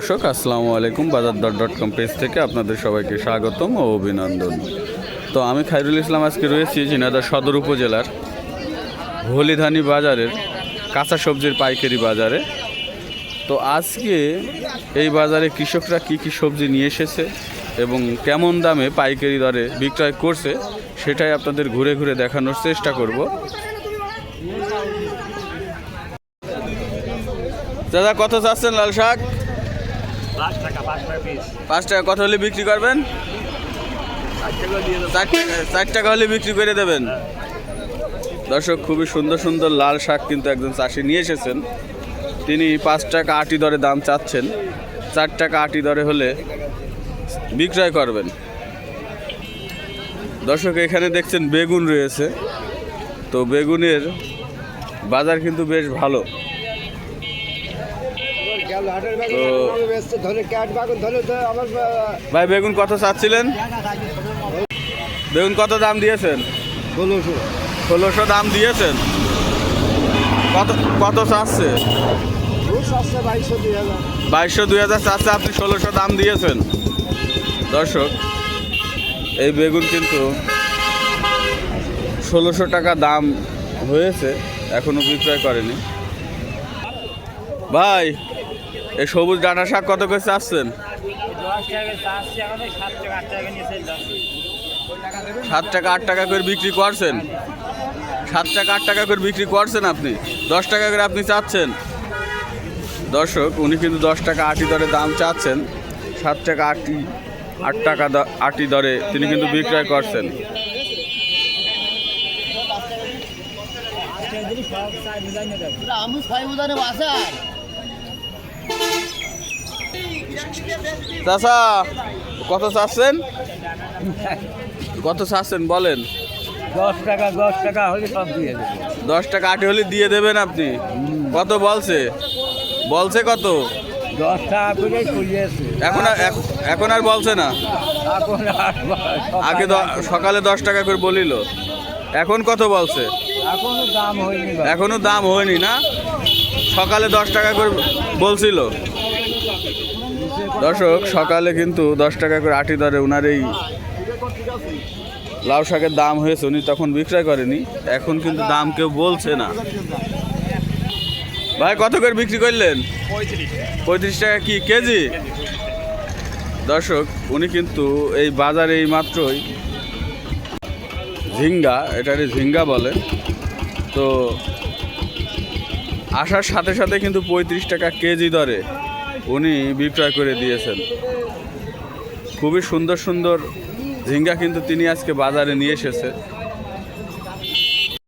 দর্শক, আসসালামু আলাইকুম বাজার দর ডট কম পেজ থেকে আপনাদের সবাইকে স্বাগতম ও অভিনন্দন। তো আমি খাইরুল ইসলাম, আজকে রয়েছি ঝিনাইদহ সদর উপজেলার হলিধানি বাজারের কাঁচা সবজির পাইকারি বাজারে। তো আজকে এই বাজারে কৃষকরা কি কি সবজি নিয়ে এসেছে এবং কেমন দামে পাইকারি দরে বিক্রয় করছে, সেটাই আপনাদের ঘুরে ঘুরে দেখানোর চেষ্টা করব। দাদা কত চাচ্ছেন লাল শাক? পাঁচ টাকা কত হলে বিক্রি করবেন? চার টাকা চার টাকা হলে বিক্রি করে দেবেন। দর্শক খুবই সুন্দর সুন্দর লাল শাক কিন্তু একজন চাষি নিয়ে এসেছেন। তিনি পাঁচ টাকা আটি দরে দাম চাচ্ছেন। চার টাকা আটি দরে হলে বিক্রয় করবেন। দর্শক এখানে দেখছেন বেগুন রয়েছে। তো বেগুনের বাজার কিন্তু বেশ ভালো তো ধরে ক্যাট বাগুন ধরে তো আমার ভাই বেগুন কত চাচ্ছিলেন? বেগুন কত দাম দিয়েছেন? ষোলোশো। ষোলোশো দাম দিয়েছেন। কত কত চাচ্ছে? বাইশশো দুই হাজার চাচ্ছে আপনি ষোলোশো দাম দিয়েছেন। দর্শক এই বেগুন কিন্তু ষোলোশো টাকা দাম হয়েছে এখনও বিক্রয় করেনি। ভাই এই সবুজ ডাঁটা শাক কত করে চাচ্ছেন? সাত টাকা আট টাকা করে বিক্রি করছেন? সাত টাকা আট টাকা করে বিক্রি করছেন আপনি? দশ টাকা করে আপনি চাচ্ছেন? দর্শক উনি কিন্তু দশ টাকা আটি দরে দাম চাচ্ছেন। সাত টাকা আটি আট টাকা দ- আটি দরে তিনি কিন্তু বিক্রয় করছেন। আমি ছয় বাসার চাষা কত চাচ্ছেন? কত চাচ্ছেন বলেন। দশ টাকা দশ টাকা হলে সব দিয়ে দেবো। দশ টাকা আটি হলে দিয়ে দেবেন আপনি? কত বলছে? বলছে কত? দশ টাকা করে চলিয়েছে এখন আর এখ- এখন আর বলছে না? এখন আগে সকালে দশ টাকা করে বলিল। এখন কত বলছে? এখনও দাম হয়নি এখনও দাম হয়নি না? সকালে দশ টাকা করে বলছিল। দর্শক, সকালে কিন্তু দশ টাকা করে আটি দরে ওনার এই লাউ শাকের দাম হয়েছে। উনি তখন বিক্রয় করেনি। এখন কিন্তু দাম কেউ বলছে না। ভাই, কত করে বিক্রি করলেন? পঁয়ত্রিশ টাকা কি কেজি? দর্শক, উনি কিন্তু এই বাজারে এই মাত্রই ঝিঙ্গা এটারে ঝিঙ্গা বলে। তো আসার সাথে সাথে কিন্তু পঁয়ত্রিশ টাকা কেজি দরে। উনি বিক্রয় করে দিয়েছেন। খুবই সুন্দর সুন্দর ঝিঙ্গা কিন্তু তিনি আজকে বাজারে নিয়ে এসেছে।